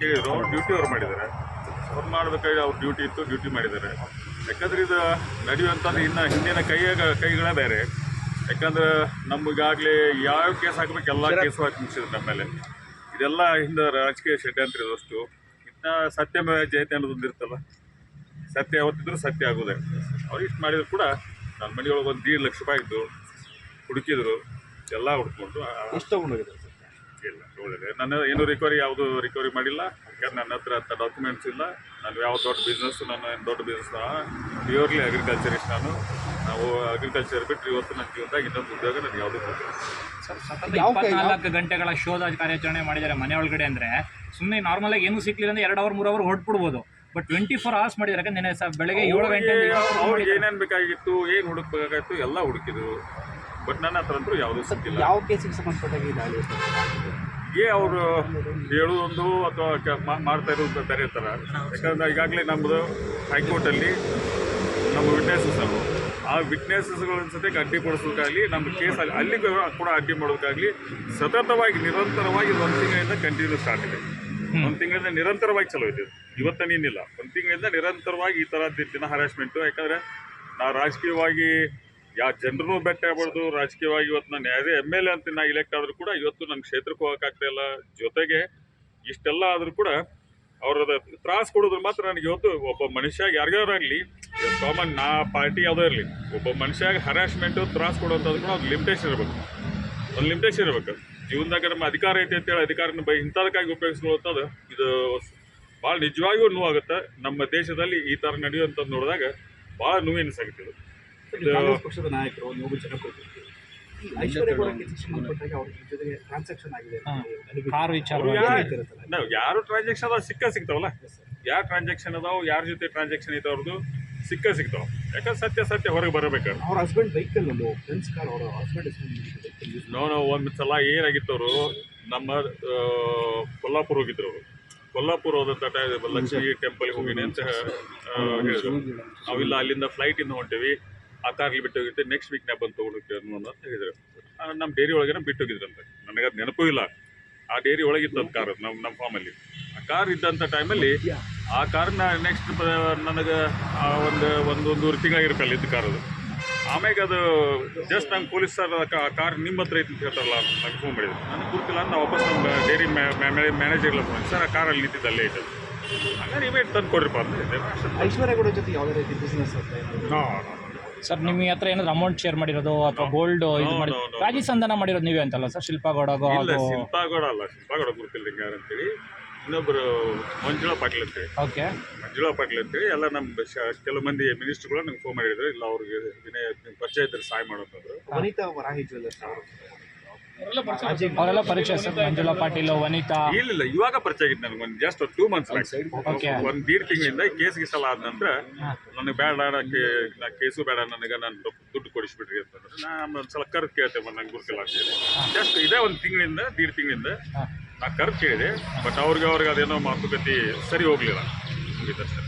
ಕೇಳಿದ್ರು ಅವ್ರು ಡ್ಯೂಟಿ ಅವ್ರು ಮಾಡಿದ್ದಾರೆ. ಅವ್ರು ಮಾಡಬೇಕಾಗಿ ಅವ್ರ ಡ್ಯೂಟಿ ಇತ್ತು ಡ್ಯೂಟಿ ಮಾಡಿದ್ದಾರೆ. ಯಾಕಂದ್ರೆ ಇದು ನಡೆಯುವಂಥದ್ದು ಇನ್ನು ಹಿಂದಿನ ಕೈಯ ಕೈಗಳೇ ಬೇರೆ. ಯಾಕಂದ್ರೆ ನಮಗಾಗಲೇ ಯಾವ ಕೇಸ್ ಹಾಕಬೇಕು ಎಲ್ಲ ಕೇಸು ಹಾಕಿ ಮುಗಿಸಿದ್ರು ನಮ್ಮ ಮೇಲೆ. ಇದೆಲ್ಲ ಹಿಂದೆ ರಾಜಕೀಯ ಷಡ್ಯಂತ್ರ ಇದಷ್ಟು ಇನ್ನು ಸತ್ಯಮೇವ ಜಯತೆ ಅನ್ನೋದೊಂದು ಇರ್ತಲ್ಲ. ಸತ್ಯ ಯಾವತ್ತಿದ್ರು ಸತ್ಯ ಆಗೋದೇ. ಅವ್ರು ಇಷ್ಟು ಮಾಡಿದ್ರು ಕೂಡ ನನ್ನ ಮನೆಯೊಳಗೆ ಒಂದು ದೀಡ್ ಲಕ್ಷ ರೂಪಾಯಿ ಇದ್ದು ಹುಡುಕಿದ್ರು. ಎಲ್ಲ ಹುಡ್ಕೊಂಡು ಎಷ್ಟು ತಗೊಂಡೋಗಿದ್ದಾರೆ ಇಲ್ಲ ಒಳ್ಳೆಯದು ನನ್ನ ಏನು ರಿಕವರಿ ಯಾವುದು ರಿಕವರಿ ಮಾಡಿಲ್ಲ. ಯಾಕಂದ್ರೆ ನನ್ನ ಹತ್ರ ಅಂತ ಡಾಕ್ಯುಮೆಂಟ್ಸ್ ಇಲ್ಲ. ನಾನು ಯಾವ ದೊಡ್ಡ ಬಿಸ್ನೆಸ್ ನಾನು ಏನು ದೊಡ್ಡ ಬಿಸ್ನೆಸ್ ಪ್ಯೂರ್ಲಿ ಅಗ್ರಿಕಲ್ಚರಿಸ್ಟ್ ನಾನು. ನಾವು ಅಗ್ರಿಕಲ್ಚರ್ ಬಿಟ್ಟು ಇವತ್ತು ನನ್ನ ಜೀವನದಾಗ ಇನ್ನೊಂದು ಉದ್ಯೋಗ ನನಗೆ ಯಾವುದೂ ಕೊಟ್ಟಿಲ್ಲ ಸತತ ಇಪ್ಪತ್ನಾಲ್ಕು ಗಂಟೆಗಳ ಶೋಧ ಕಾರ್ಯಾಚರಣೆ ಮಾಡಿದ್ದಾರೆ ಮನೆ ಒಳಗಡೆ ಅಂದ್ರೆ. ಸುಮ್ಮನೆ ನಾರ್ಮಲ್ ಆಗಿ ಏನೂ ಸಿಕ್ಲಿಲ್ಲ ಅಂದ್ರೆ ಎರಡು ಅವರ್ ಮೂರು ಅವರ್ ಹೊಡ್ಬಿಡ್ಬೋದು ಬಟ್ ಟ್ವೆಂಟಿ ಫೋರ್ ಅವರ್ಸ್ ಮಾಡಿದ್ರೆ ಯಾಕಂದ್ರೆ ನೆನೆ ಬೆಳಗ್ಗೆ ಏಳು ಗಂಟೆ ಅವ್ರಿಗೆ ಏನೇನು ಬೇಕಾಗಿತ್ತು ಏನು ಹುಡುಕ್ಬೇಕಾಗಿತ್ತು ಎಲ್ಲ ಹುಡುಕಿದ್ರು. ಬಟ್ ನನ್ನ ಹತ್ರ ಅಂತೂ ಯಾವುದೂ ಸಿಕ್ಕಿಲ್ಲ. ಯಾವ ಕೇಸಿಗೆ ಸಂಬಂಧಪಟ್ಟಾಗಿ ಈ ದಾಳಿ ಅವರು ಹೇಳುವುದೊಂದು ಅಥವಾ ಕ- ಮಾಡ್ತಾ ಇರೋದು ಬೇರೆ ಥರ. ಯಾಕಂದ್ರೆ ಈಗಾಗಲೇ ನಮ್ಮದು ಹೈಕೋರ್ಟಲ್ಲಿ ನಮ್ಮ ವಿಟ್ನೆಸಸ್ ಅವರು ಆ ವಿಟ್ನೆಸಸ್ಗಳ ಜೊತೆಗೆ ಅಡ್ಡಿಪಡಿಸೋಕ್ಕಾಗಲಿ ನಮ್ಮ ಕೇಸಲ್ಲಿ ಅಲ್ಲಿ ಕೂಡ ಅಡ್ಡಿ ಮಾಡೋದಕ್ಕಾಗಲಿ ಸತತವಾಗಿ ನಿರಂತರವಾಗಿ ಒಂದು ತಿಂಗಳಿಂದ ಕಂಟಿನ್ಯೂ ಸ್ಟಾರ್ಟ್ ಇದೆ. ಒಂದು ತಿಂಗಳಿಂದ ನಿರಂತರವಾಗಿ ಚಲೋ ಇದೆ ಇವತ್ತನೇನಿಲ್ಲ ಒಂದು ತಿಂಗಳಿಂದ ನಿರಂತರವಾಗಿ ಈ ಥರ ದಿನ ಹರಾಸ್ಮೆಂಟು ಯಾಕಂದರೆ ನಾವು ರಾಜಕೀಯವಾಗಿ ಯಾವ ಜನರನ್ನು ಭೇಟಿ ಆಗ್ಬಾರ್ದು. ರಾಜಕೀಯವಾಗಿ ಇವತ್ತು ನಾನು ಯಾವುದೇ ಎಂ ಎಲ್ ಎ ಅಂತ ನಾ ಇಲೆಕ್ಟ್ ಆದರೂ ಕೂಡ ಇವತ್ತು ನನ್ನ ಕ್ಷೇತ್ರಕ್ಕೆ ಹೋಗೋಕ್ಕಾಗ್ತಾ ಇಲ್ಲ. ಜೊತೆಗೆ ಇಷ್ಟೆಲ್ಲ ಆದರೂ ಕೂಡ ಅವ್ರದ ತ್ರಾಸು ಕೊಡೋದ್ರ ಮಾತ್ರ ನನಗೆ ಇವತ್ತು ಒಬ್ಬ ಮನುಷ್ಯ ಯಾರಿಗಾರಾಗಲಿ ಕಾಮನ್ ನಾ ಪಾರ್ಟಿ ಯಾವುದೋ ಇರಲಿ ಒಬ್ಬ ಮನುಷ್ಯಾಗ ಹರಾಸ್ಮೆಂಟು ತ್ರಾಸು ಕೊಡುವಂಥದ್ದು ಕೂಡ ಅವ್ರಿಗೆ ಲಿಮಿಟೇಷನ್ ಇರಬೇಕು. ಒಂದು ಲಿಮಿಟೇಷನ್ ಇರಬೇಕು. ಜೀವನದಾಗ ನಮ್ಮ ಅಧಿಕಾರ ಐತೆ ಅಂತೇಳಿ ಅಧಿಕಾರನ ಬೈ ಇಂಥದಕ್ಕಾಗಿ ಉಪಯೋಗಿಸ್ಕೊಳ್ಳೋದು ಇದು ಭಾಳ ನಿಜವಾಗಿಯೂ ನೋವಾಗುತ್ತೆ. ನಮ್ಮ ದೇಶದಲ್ಲಿ ಈ ಥರ ನಡೆಯುವಂಥದ್ದು ನೋಡಿದಾಗ ಭಾಳ ನೋವೆನಿಸಾಗುತ್ತೆ ಇದು. ಸರ್, ನೀವು ಕಾಂಗ್ರೆಸ್ ಪಕ್ಷದ ನಾಯಕರು ನೀವು ಜನಪ್ರತಿನಿಧಿ ಈ ಐಶ್ವರ್ಯ ಗೌಡ ಕೇಸಿಗೆ ಸಂಬಂಧಪಟ್ಟಾಗ ಅವ್ರ ಜೊತೆಗೆ ಟ್ರಾನ್ಸಾಕ್ಷನ್ ಆಗಿದೆ ಅಂತ ಹಾ. ಅಲಿಗೇಷನ್. ಕಾರ್ ವಿಚಾರ ಯಾರು-? ನಾವು ಟ್ರಾನ್ಸಾಕ್ಷನ್ ಅದಾವ ಸಿಕ್ಕ ಸಿಗ್ತಾವಲ್ಲ? ಯಾರು ಟ್ರಾನ್ಸಾಕ್ಷನ್ ಅದಾವ ಯಾರ ಜೊತೆ ಟ್ರಾನ್ಸಾಕ್ಷನ್ ಐತೆ ಅವ್ರದ್ದು ಸಿಕ್ಕ ಸಿಗ್ತಾವ. ಯಾಕಂದ್ರೆ ಸತ್ಯ ಸತ್ಯ ಹೊರಗೆ ಬರಬೇಕು. ಅವ್ರ ಹಸ್ಬೆಂಡ್ ಒಂದು ಫ್ರೆಂಡ್ಸ್ ಕಾರ್ ಅವರ ಹಸ್ಬೆಂಡ್ ಬೈಕಲ್ಲಿ ನೋ ನೋ ಒಂದು ಸಲ ಏನಾಗಿತ್ತು ಅವರು ನಮ್ಮ ಕೊಲ್ಲಾಪುರ ಹೋಗಿದ್ರು ಅವರು. ಕೊಲ್ಲಾಪುರ ಹೋದಂಥ ಟೈಮ್ ಲಕ್ಷ್ಮಿ ಟೆಂಪಲ್ಗೆ ಹೋಗಿನಿ ಅಂತ ಹೇಳಿದ್ರು. ನಾವಿಲ್ಲ ಅಲ್ಲಿಂದ ಫ್ಲೈಟಿಂದ ಹೊಂಟೇವಿ. ಆ ಕಾರಲ್ಲಿ ಬಿಟ್ಟು ಹೋಗಿದ್ದೆ ನೆಕ್ಸ್ಟ್ ವೀಕ್ನಾಗ ಬಂದು ತೊಗೊಂಡೋಗ್ತೀವಿ ಅನ್ನೋ ಅಂತ ಹೇಳಿದ್ರು. ನಮ್ಮ ಡೇರಿ ಒಳಗೇನೆ ಬಿಟ್ಟು ಹೋಗಿದ್ರಂತೆ ನನಗೆ ಅದು ನೆನಪೂ ಇಲ್ಲ. ಆ ಡೇರಿ ಒಳಗಿತ್ತು ಅದು ಕಾರ್ ನಮ್ಮ ನಮ್ಮ ಫಾರ್ಮಲ್ಲಿ ಆ ಕಾರ್ ಇದ್ದಂಥ ಟೈಮಲ್ಲಿ ಆ ಕಾರನ್ನ ನೆಕ್ಸ್ಟ್ ನನಗೆ ಆ ಒಂದು ಒಂದು ಒಂದೂವರೆ ತಿಂಗಳಾಗಿರುತ್ತೆ ಅಲ್ಲಿ ಇದ್ದ ಕಾರದು ಅದು. ಆಮ್ಯಾಗ ಅದು ಜಸ್ಟ್ ನಂಗೆ ಪೊಲೀಸ್ ಸರ್ ಆ ಕಾರ್ ನಿಮ್ಮ ಹತ್ರ ಐತಿ ಅಂತ ಹೇಳ್ತಾರಲ್ಲ ನಂಗೆ ಫೋನ್ ಮಾಡಿದ್ರು ನನಗೆ ಗೊತ್ತಿಲ್ಲ ಅಂತ ವಾಪಸ್ ನಮ್ಮ ಡೈರಿ ಮ್ಯಾನೇಜರ್ಗಳ ಫೋನ್ ಸರ್ ಆ ಕಾರಲ್ಲಿ ನಿಂತಿದ್ದು ಅಲ್ಲೇ ಐತೆ. ಹಂಗಾರೆ ಇಮೇಟ್ ತಂದು ಕೊಡ್ರಿಪ್ಪ ಅಂತ. ಐಶ್ವರ್ಯ ಕೂಡ ಜೊತೆ ಯಾವುದೇ ರೀತಿ ಬಿಸ್ನೆಸ್? No, ಸರ್ ನಿಮ್ಮ ಹತ್ರ ಏನಾದ್ರು ಅಮೌಂಟ್ ಶೇರ್ ಮಾಡಿರೋದು ಅಥವಾ ಗೋಲ್ಡ್ ಇದು ಮಾಡಿ. ರಾಜಿ ಸಂಧಾನ ಮಾಡಿರೋದು ನೀವೇ ಅಂತಲ್ಲ ಸರ್ ಶಿಲ್ಪಾ ಗೌಡಗೋ ಇಲ್ಲ ಶಿಲ್ಪಾಗೌಡ ಅಲ್ಲ ಶಿಲ್ಪಾಗೌಡ ಯಾರು ಅಂತೇಳಿ ಇನ್ನೊಬ್ಬರು ಮಂಜುಳಾ ಪಾಟೀಲ್ ಅಂತೇಳಿ. ಓಕೆ ಮಂಜುಳಾ ಪಾಟೀಲ್ ಅಂತೇಳಿ ಎಲ್ಲ ನಮ್ಮ ಶ- ಕೆಲವು ಮಂದಿ ಮಿನಿಸ್ಟ್ರುಗಳು ನಂಗೆ ಫೋನ್ ಮಾಡಿದ್ರು ಇಲ್ಲ ಅವ್ರಿಗೆ ವಿನಯ ಪರಿಚಯ ಇದ್ರೆ ಸಹಾಯ ಮಾಡೋದಂದ್ರು ವನಿತಾ ವರಾಹಿ ಜ್ಯುವೆಲ್ಲರ್ಸ್ ಅವರು. ಅವರೆಲ್ಲ ಪರಿಚಯ ಸರ್. ಮಂಜುಳಾ ಪಾಟೀಲ್ ವನಿತಾ. ಇಲ್ಲ ಇವಾಗ ಪರಿಚಯ ಆಗಿತ್ತು ನನಗೆ ಒಂದು ಜಸ್ಟ್ ಟೂ ಮಂತ್ಸ್ ಓಕೆ ಒಂದು ದೀಡ್ ತಿಂಗಳಿಂದ ಕೇಸ್ ಗಿಸಲ ಆದ ನಂತರ ನನಗೆ ಬೇಡ ನಾ ಕೇ- ನಾ ಕೇಸು ಬೇಡ ನನಗೆ ನಾನು ದುಡ್ಡು ಕೊಡಿಸ್ಬಿಡ್ರಿ ಅಂತಂದ್ರೆ ನಾನು ಒಂದು ಸಲ ಕರೆದು ಕೇಳ್ತೇವೆ ನಂಗೆ ಗುರುತಿಲ್ಲ ಅಂತೇಳಿ ಜಸ್ಟ್ ಇದೇ ಒಂದು ತಿಂಗಳಿಂದ ದೀಡ್ ತಿಂಗಳಿಂದ. ನಾ ಕರೆದು ಕೇಳಿದೆ ಬಟ್ ಅವ್ರಿಗೆ ಅವ್ರಿಗೆ ಅದೇನೋ ಮಾತುಕತೆ ಸರಿ ಹೋಗಲಿಲ್ಲ. ಮುಗಿದಷ್ಟೇ